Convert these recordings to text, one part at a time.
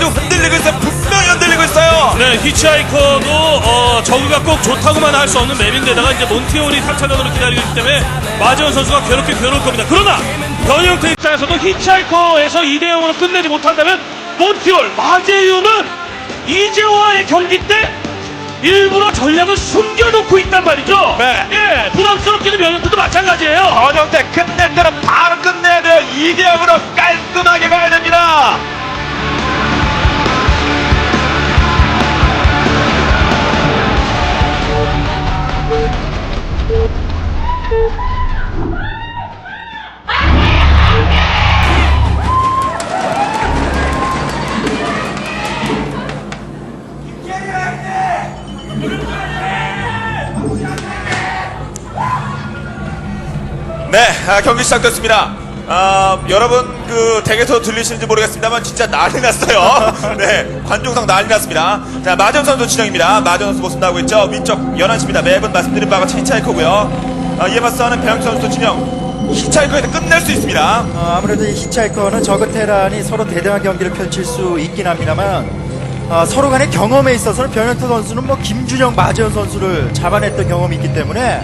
좀 흔들리고 있어요. 분명히 흔들리고 있어요. 네, 히치하이커도 어, 저그가 꼭 좋다고만 할 수 없는 맵인데다가 이제 몬티올이 3차전으로 기다리고 있기 때문에 마지원 선수가 괴롭게 괴로울 겁니다. 그러나 변형태 입장에서도 히치하이커에서 2대 0으로 끝내지 못한다면 몬티올, 마재윤은 이재호와의 경기 때 일부러 전략을 숨겨놓고 있단 말이죠. 네. 예, 부담스럽게도 변형태도 마찬가지예요. 전형태 끝낼 때는 바로 끝내야 돼요. 2대 0으로 네, 아, 경기 시작됐습니다. 아, 여러분 그 댁에서 들리시는지 모르겠습니다만 진짜 난리 났어요. 네, 관중석 난리 났습니다. 자, 마전 선수 진영입니다. 마전 선수 모습 나오고 있죠. 위쪽 11시입니다. 매번 말씀드린 바가 히차이커고요. 아, 이에 맞서는 배영 선수 진영. 히차이커에서 끝낼 수 있습니다. 어, 아무래도 이 히차이커는 저그 테란이 서로 대등한 경기를 펼칠 수 있긴 합니다만 어, 서로 간의 경험에 있어서는 변현태 선수는 뭐 김준영, 마재현 선수를 잡아냈던 경험이 있기 때문에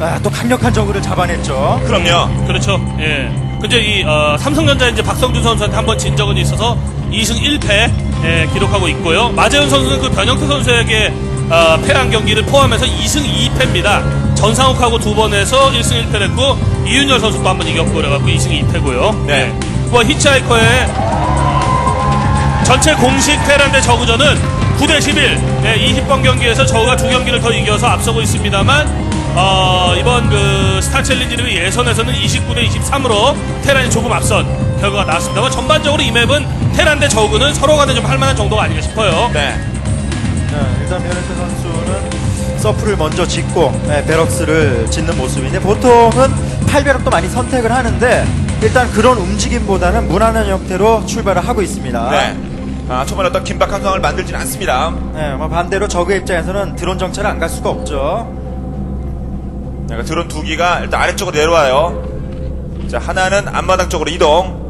아, 또 강력한 저그를 잡아냈죠. 그럼요. 그렇죠. 예. 근데 이 어, 삼성전자 이제 박성준 선수한테 한 번 진 적은 있어서 2승 1패 예, 기록하고 있고요. 마재현 선수는 그 변형태 선수에게 어, 패한 경기를 포함해서 2승 2패입니다. 전상욱하고 두 번 해서 1승 1패를 했고 이윤열 선수도 한 번 이겼고 그래갖고 2승 2패고요. 네. 뭐 히치하이커의 전체 공식 테란 대 저그전은 9대 11. 네, 20번 경기에서 저그가 두 경기를 더 이겨서 앞서고 있습니다만 어, 이번 그 스타 챌린지 리그 예선에서는 29대 23으로 테란이 조금 앞선 결과가 나왔습니다만 전반적으로 이 맵은 테란 대 저그는 서로 간에 좀 할만한 정도가 아닌가 싶어요. 네. 네, 일단 변현태 선수는 서프를 먼저 짓고 네, 베럭스를 짓는 모습인데 보통은 8배럭도 많이 선택을 하는데 일단 그런 움직임보다는 무난한 형태로 출발을 하고 있습니다. 네. 아, 초반에 어떤 긴박한 상황을 만들진 않습니다. 네, 뭐 반대로 저그 입장에서는 드론 정찰을 안 갈 수가 없죠. 자, 드론 두 기가 일단 아래쪽으로 내려와요. 자, 하나는 앞마당 쪽으로 이동.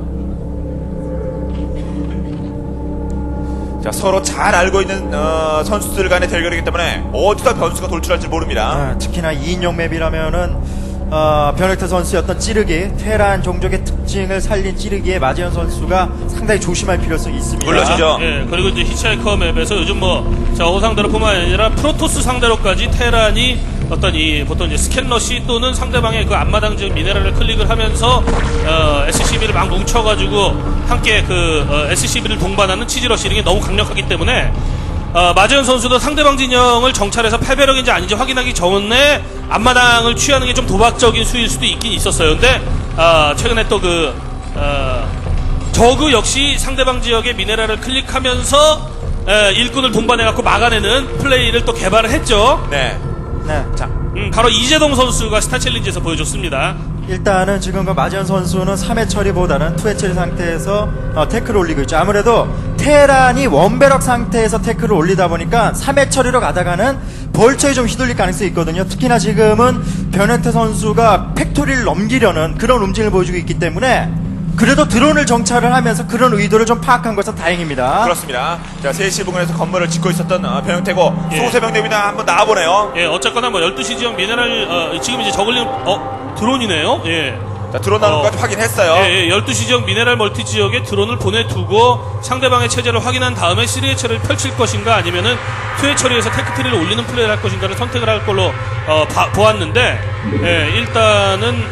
자, 서로 잘 알고 있는 어, 선수들 간의 대결이기 때문에 어디서 변수가 돌출할지 모릅니다. 아, 특히나 2인용 맵이라면은 어, 변혁태 선수의 어떤 찌르기, 테란 종족의 특 징을 살린 찌르기에 마지현 선수가 상당히 조심할 필요성이 있습니다. 물론이죠. 예, 그리고 이제 히치하이커 맵에서 요즘 뭐, 자, 호 상대로뿐만 아니라 프로토스 상대로까지 테란이 어떤 이, 보통 이제 스캔러시 또는 상대방의 그 앞마당 지금 미네랄을 클릭을 하면서, 어, SCB를 막 뭉쳐가지고 함께 그, 어, SCB를 동반하는 치즈러시 이런 게 너무 강력하기 때문에, 어, 마재현 선수도 상대방 진영을 정찰해서 8배럭인지 아닌지 확인하기 전에 앞마당을 취하는 게 좀 도박적인 수일 수도 있긴 있었어요. 근데, 어, 최근에 또 그, 어, 저그 역시 상대방 지역의 미네랄을 클릭하면서 에, 일꾼을 동반해갖고 막아내는 플레이를 또 개발을 했죠. 네. 네. 자, 음, 바로 이재동 선수가 스타 챌린지에서 보여줬습니다. 일단은 지금 그 마지현 선수는 3회 처리보다는 2회 처리 상태에서 어, 태클을 올리고 있죠. 아무래도 테란이 원배럭 상태에서 태클을 올리다 보니까 3회 처리로 가다가는 벌처에 좀 휘둘릴 가능성이 있거든요. 특히나 지금은 변현태 선수가 팩토리를 넘기려는 그런 움직임을 보여주고 있기 때문에 그래도 드론을 정찰을 하면서 그런 의도를 좀 파악한 것은 다행입니다. 그렇습니다. 자, 3시 부근에서 건물을 짓고 있었던 어, 변형태고 예. 소세병대입니다. 한번 나와보네요. 예, 어쨌거나 뭐 12시 지역 미네랄, 어, 지금 이제 저글링, 어, 드론이네요? 예. 자, 드론 나오는 것까지 확인했어요. 예, 예, 12시 지역 미네랄 멀티 지역에 드론을 보내두고 상대방의 체제를 확인한 다음에 시리의 처리를 펼칠 것인가 아니면은 투의 처리에서 테크트리를 올리는 플레이를 할 것인가를 선택을 할 걸로 어, 봐- 보았는데 예, 일단은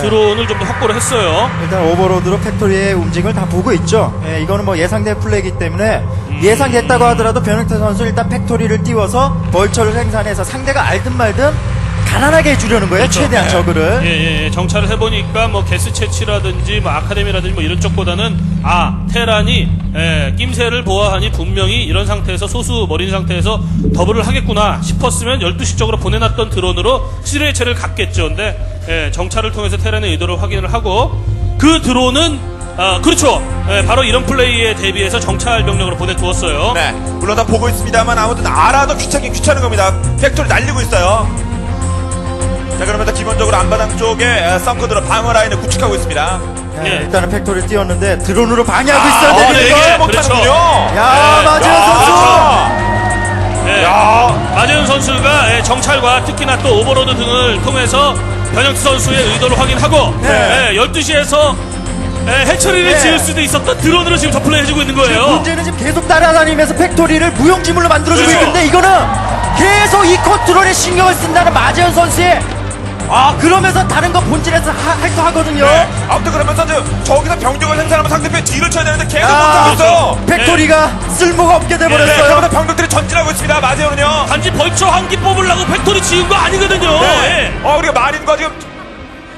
드론을 좀 더 확보를 했어요. 일단 오버로드로 팩토리의 움직임을 다 보고 있죠. 예, 이거는 뭐 예상된 플레이기 때문에 예상됐다고 하더라도 변형태 선수 일단 팩토리를 띄워서 벌처를 생산해서 상대가 알든 말든 가난하게 해주려는 거예요. 최대한 저그를. 예, 예, 예. 정찰을 해보니까 뭐 게스 채취라든지 뭐 아카데미라든지 뭐 이런 쪽보다는 아 테란이 예, 낌새를 보아하니 분명히 이런 상태에서 소수 머린 상태에서 더블을 하겠구나 싶었으면 12시 쪽으로 보내놨던 드론으로 시르에체를 갔겠죠. 근데 예, 정찰을 통해서 테란의 의도를 확인을 하고 그 드론은 아, 그렇죠. 예, 바로 이런 플레이에 대비해서 정찰 병력으로 보내두었어요. 네, 물론 다 보고 있습니다만 아무튼 알아도 귀찮긴 귀찮은 겁니다. 팩토리 날리고 있어요. 자, 그러면 기본적으로 안바당 쪽에 에, 썬커드로 방어 라인을 구축하고 있습니다. 예, 예. 일단은 팩토리 띄웠는데 드론으로 방해하고 아, 있어야 네, 되는 이게 거. 그렇죠. 못하는군요. 야, 예. 야, 선수. 예. 야, 마재현 선수가 예, 정찰과 특히나 또 오버로드 등을 통해서 변혁 선수의 의도를 확인하고 네. 예, 12시에서 해처리를 네. 지을 수도 있었던 드론으로 지금 저플레이 해주고 있는 거예요. 문제는 지금 계속 따라다니면서 팩토리를 무용지물로 만들어주고 그렇죠. 있는데 이거는 계속 이 컨트롤에 신경을 쓴다는 마재현 선수의 아 그러면서 다른 거 본질에서 할거 하거든요. 네. 아무튼 그러면서 이제 저기서 병력을 생산하면 상대편 뒤를 쳐야 되는데 계속 아, 못하고 있어. 팩토리가 쓸모가 없게 네, 돼버렸어요. 그러면서 병력들이 전진하고 있습니다. 마재현은요. 단지 벌초 한 기 뽑으려고 팩토리 지은 거 아니거든요. 네. 예. 어, 우리가 마린과 지금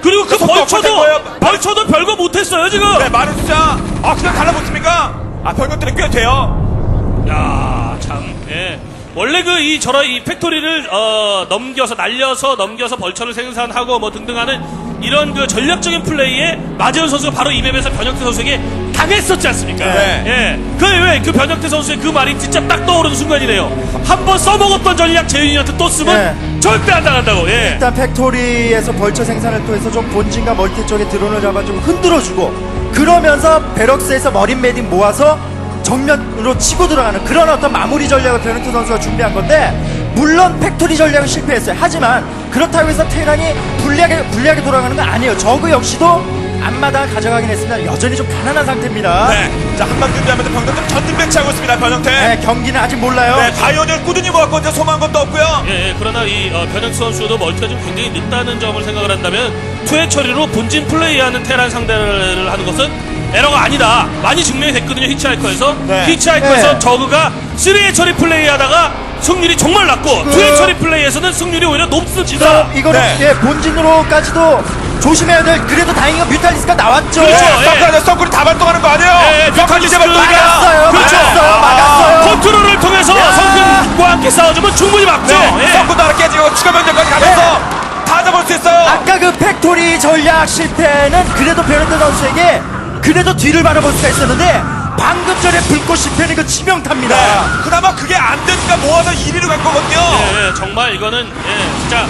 그리고 그 벌초도. 벌초도 별거 못했어요 지금. 네, 마린 숫자 아 그냥 달라붙습니까? 아 병력들이 꽤 돼요. 야, 참, 예. 원래 그 이 저러 이 팩토리를 어 넘겨서 날려서 넘겨서 벌처를 생산하고 뭐 등등하는 이런 그 전략적인 플레이에 마재현 선수가 바로 이 맵에서 변혁태 선수에게 당했었지 않습니까? 네. 예. 그왜 그 변혁태 선수의 그 말이 진짜 딱 떠오르는 순간이네요. 한번 써먹었던 전략 재윤이한테 또 쓰면 절대 안 당한다고. 예. 일단 팩토리에서 벌처 생산을 통해서 좀 본진과 멀티 쪽에 드론을 잡아주고 흔들어주고 그러면서 베럭스에서 머린 매딩 모아서 정면으로 치고 들어가는 그런 어떤 마무리 전략을 베르트 선수가 준비한 건데 물론 팩토리 전략은 실패했어요. 하지만 그렇다고 해서 테란이 불리하게 불리하게 돌아가는 건 아니에요. 저그 역시도 앞마다 가져가긴 했습니다. 여전히 좀 가난한 상태입니다. 네. 자 한방 준비하면서 병력들 전진 배치하고 있습니다. 변형태. 네, 경기는 아직 몰라요. 네, 바이오니를 꾸준히 모았고 이제 소모한 것도 없고요. 예, 예, 그러나 이 어, 변혁 선수도 멀티가 좀 굉장히 늦다는 점을 생각을 한다면 투의 처리로 본진 플레이하는 테란 상대를 하는 것은 에러가 아니다. 많이 증명이 됐거든요. 히치하이커에서 네. 히치하이커에서 네. 저그가 3의 처리 플레이하다가 승률이 정말 낮고 그- 투의 처리 플레이에서는 승률이 오히려 높습니다. 이거는 네. 예, 본진으로까지도 조심해야 될 그래도 다행히가 뮤탈리스가 나왔죠. 그렇죠. 네, 예. 썬크가 썬크리 다 발동하는 거 아니에요? 예, 제발 뮤탈리스크가- 막았어요. 그렇죠. 막았어요. 막았어요. 컨트롤을 통해서 야. 성근과 함께 싸워주면 충분히 막죠. 네, 예. 썬크도 하나 깨지고 추가 변경까지 가면서 다 잡을 수 있어요. 아까 그 팩토리 전략 실패는 그래도 베르트 선수에게 그래도 뒤를 바라볼 수가 있었는데 방금 전에 불꽃 실패는 그 치명타입니다. 네, 그나마 그게 안 되니까 모아서 1위로 간 거거든요. 예, 예, 정말 이거는 예, 진짜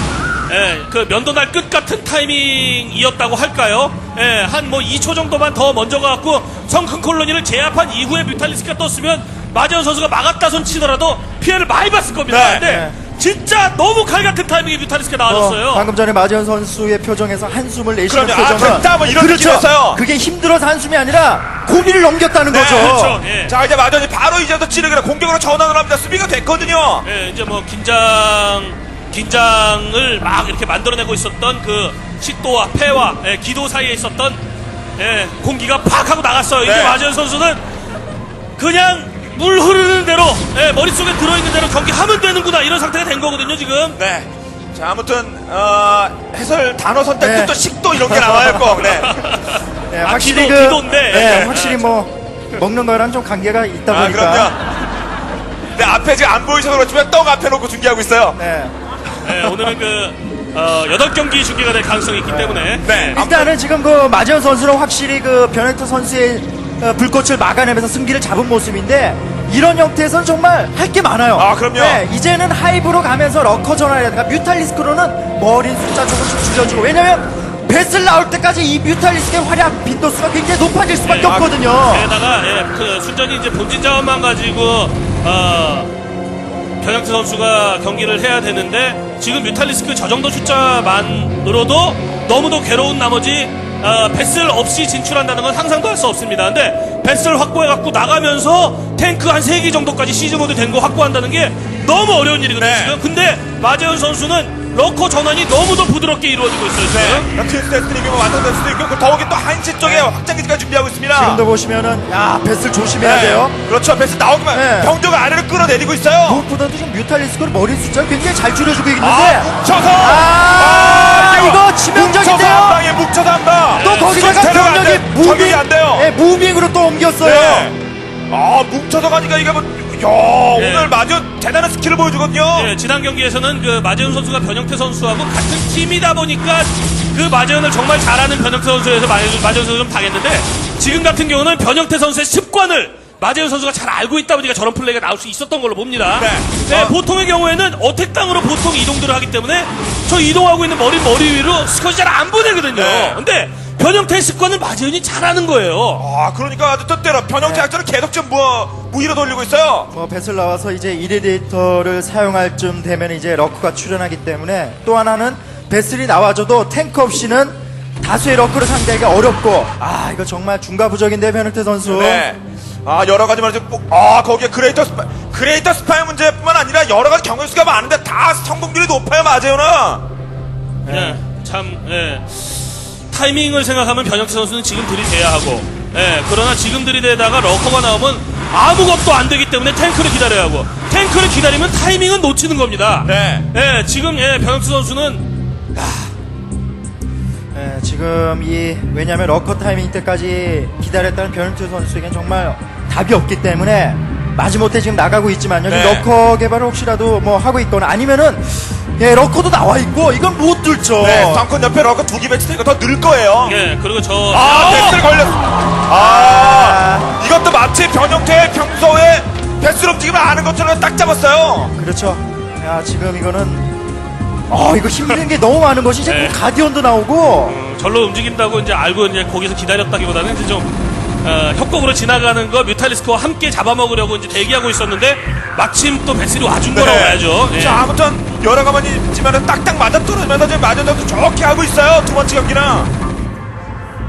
예, 그 면도날 끝 같은 타이밍이었다고 할까요? 예, 한 뭐 2초 정도만 더 먼저 가갖고 성큰 콜로니를 제압한 이후에 뮤탈리스크가 떴으면 마재현 선수가 막았다 손 치더라도 피해를 많이 봤을 겁니다. 네, 근데 진짜 너무 칼 같은 타이밍에 뮤탈리스크가 어, 나와줬어요. 방금 전에 마지현 선수의 표정에서 한숨을 내쉬는 그럼요. 아, 표정은 됐다, 뭐 이런 그렇죠. 느낌이었어요. 그게 힘들어서 한숨이 아니라 고비를 넘겼다는 네, 거죠. 그렇죠. 예. 자 이제 마전이 바로 이제부터 찌르기라 공격으로 전환을 합니다. 수비가 됐거든요. 예, 이제 뭐 긴장 긴장을 막 이렇게 만들어내고 있었던 그 식도와 폐와 예, 기도 사이에 있었던 예, 공기가 팍 하고 나갔어요. 이제 네. 마지현 선수는 그냥 물 흐르는 대로 예, 머릿속에 들어있는 대로 경기하면 되는구나 이런 상태가 된 거거든요 지금. 네. 자 아무튼 어, 해설 단어 선택 네. 또 식도 이런 게 나와요 꼭. 네. 예, 아, 확실히 기도, 그 기도인데. 예, 예. 확실히 뭐 먹는 거랑 좀 관계가 있다 아 보니까 그럼요. 네 앞에 지금 안 보이셔서 그렇지만 떡 앞에 놓고 중계하고 있어요. 네. 예, 오늘은 그 어, 8경기 중계가 될 가능성이 있기 때문에 네. 일단은 지금 그 마지현 선수는 확실히 그 변혁태 선수의 어, 불꽃을 막아내면서 승기를 잡은 모습인데 이런 형태에서는 정말 할 게 많아요. 아, 그럼요. 네, 이제는 하이브로 가면서 러커 전환이라든가 뮤탈리스크로는 머린 숫자 조금씩 줄여주고 왜냐면 배슬 나올 때까지 이 뮤탈리스크의 활약 빈도수가 굉장히 높아질 수밖에 네, 아, 없거든요. 게다가 예, 그 순전히 이제 본진 자원만 가지고 어, 변혁태 선수가 경기를 해야 되는데 지금 뮤탈리스크 저 정도 숫자만으로도 너무도 괴로운 나머지 어, 배슬 없이 진출한다는 건 상상도 할 수 없습니다. 근데 배슬 확보해갖고 나가면서 탱크 한 3개 정도까지 시즈 모드 된 거 확보한다는 게 너무 어려운 일이거든요, 네. 지금. 근데 마재현 선수는 러커 전환이 너무도 부드럽게 이루어지고 있어요, 지금. 네. 킬스 데스티니고 완성될 수도 있고 그 더욱이 또 한시 쪽에 확장기지까지 준비하고 있습니다. 지금도 보시면은 야 베슬 조심해야 돼요. 그렇죠. 베스 나오기만 네. 병조가 아래로 끌어내리고 있어요. 무엇보다도 지금 뮤탈리스크를 머리 숫자를 굉장히 잘 줄여주고 있는데 아, 뭉쳐서! 아, 이거 치명적인데요? 뭉쳐서 한 방에 뭉쳐서 한 방! 또 거기다가 데려가 안 병력이 돼. 무빙, 적용이 안 돼요. 네, 무빙으로 또 옮겼어요. 네. 아, 뭉쳐서 가니까 이게 뭐, 야, 네. 오늘 마주 대단한 스킬을 보여주거든요. 예, 지난 경기에서는 그 마재현 선수가 변형태 선수하고 같은 팀이다 보니까 그 마재현을 정말 잘하는 변형태 선수에서 마재현 선수 좀 당했는데 지금 같은 경우는 변형태 선수의 습관을 마재현 선수가 잘 알고 있다 보니까 저런 플레이가 나올 수 있었던 걸로 봅니다. 네. 어. 보통의 경우에는 어택 땅으로 보통 이동들을 하기 때문에 저 이동하고 있는 머리 머리 위로 스컷이 잘안 보내거든요. 네. 근데 변형태의 습관을 마재현이 잘하는 거예요. 아, 그러니까 아주 뜻대로 변형태 작전을 계속 좀 뭐, 무위로 돌리고 있어요. 뭐 배슬 나와서 이제 이레디터를 사용할 쯤 되면 이제 러크가 출연하기 때문에 또 하나는 배슬이 나와줘도 탱크 없이는 다수의 러크를 상대하기가 어렵고 아 이거 정말 중과부적인데 변혁태 선수 네. 아, 여러 가지 말이죠. 뭐, 아, 거기에 그레이터 스파, 그레이터 스파이 문제뿐만 아니라 여러 가지 경우 수가 많은데 다 성공률이 높아요, 마재현은. 예, 참, 예. 타이밍을 생각하면 변혁태 선수는 지금 들이대야 하고, 예, 그러나 지금 들이대다가 러커가 나오면 아무것도 안 되기 때문에 탱크를 기다려야 하고, 탱크를 기다리면 타이밍은 놓치는 겁니다. 네. 예, 지금, 예, 변혁태 선수는, 예, 지금 이 왜냐하면 러커 타이밍 때까지 기다렸다는 변혁태 선수에겐 정말 답이 없기 때문에 마지못해 지금 나가고 있지만요 지금 네. 러커 개발을 혹시라도 뭐 하고 있거나 아니면은 예 러커도 나와 있고 이건 못 들죠 네, 쌍콘 옆에 러커 두기 배치되니까 더 늘 거예요. 예, 그리고 저, 아, 어! 베스를 걸렸어. 아, 이것도 마치 변형태의 평소에 베스를 움직임을 아는 것처럼 딱 잡았어요. 그렇죠. 야, 지금 이거는 아, 이거 힘든 게 너무 많은 것이 이제 네. 뭐 가디언도 나오고 어, 절로 움직인다고 이제 알고 이제 거기서 기다렸다기보다는 이제 좀, 어, 협곡으로 지나가는 거 뮤탈리스크와 함께 잡아먹으려고 이제 대기하고 있었는데, 마침 또 베슬이 와준 거라고 봐야죠. 예. 자, 아무튼 여러 가만히 있지만 딱딱 맞아 떨어지면서 지금 맞아도 좋게 하고 있어요. 두 번째 경기는.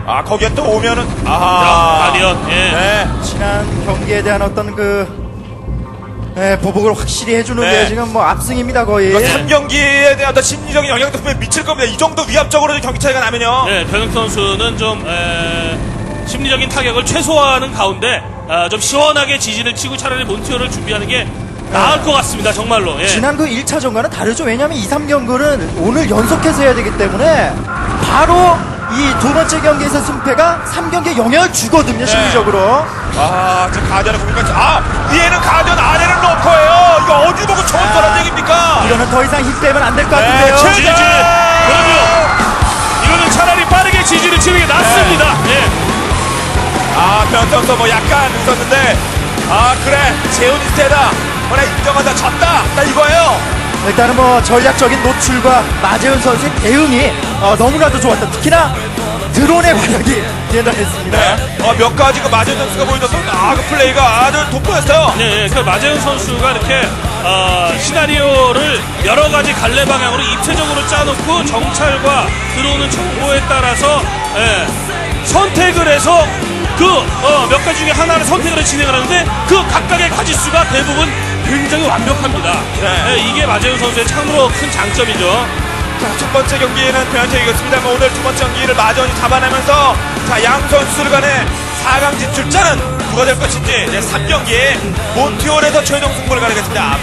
아, 거기에 또 오면은 아하. 가디언, 예. 네. 지난 경기에 대한 어떤 그 예, 보복을 확실히 해주는 네. 게 지금 뭐 압승입니다 거의. 그 3경기에 대한 어떤 심리적인 영향도 분명히 미칠 겁니다. 이 정도 위압적으로 경기 차이가 나면요. 네, 변혁 선수는 좀 에, 심리적인 타격을 최소화하는 가운데 아, 좀 시원하게 지지를 치고 차라리 몬티어를 준비하는 게 나을 것 같습니다. 정말로. 예. 지난 그 1차전과는 다르죠. 왜냐하면 2, 3경기는 오늘 연속해서 해야 되기 때문에 바로 이 두 번째 경기에서 승패가 3경기에 영향을 주거든요, 심리적으로. 아, 지금 가디언을 보니까 아, 위에는 가디언, 아래는 러커예요. 이거 어디 보고 좋은 거란 얘기입니까? 이거는 더 이상 힘 빼면 안 될것 네, 같은데요. 최- 지지. 그럼요. 이거는 차라리 빠르게 지지를 치는 게 낫습니다. 예. 아, 변선도 뭐 약간 웃었는데, 아, 그래, 제오니스테다. 그래, 인정하다, 졌다. 나 이거예요. 일단은 뭐 전략적인 노출과 마재훈 선수의 대응이 어, 너무나도 좋았다. 특히나 드론의 활약이 대단했습니다. 네. 어, 몇 가지 그 마전 선수가 보여줘서, 아, 그 플레이가 아주 돋보였어요. 네, 그 마재훈 선수가 이렇게 어, 시나리오를 여러 가지 갈래 방향으로 입체적으로 짜놓고 정찰과 들어오는 정보에 따라서 예, 선택을 해서 그몇 가지 중에 하나를 선택을 진행을 하는데 그 각각의 가지수가 대부분 굉장히 완벽합니다. 네. 예, 이게 마재훈 선수의 참으로 큰 장점이죠. 자, 첫 번째 경기는 변현태 이겼습니다만 오늘 두 번째 경기를 마전이 잡아내면서 자, 양 선수들 간의 4강 진출자는 누가 될 것인지 이제 3경기에 몬티올에서 최종 승부를 가리겠습니다.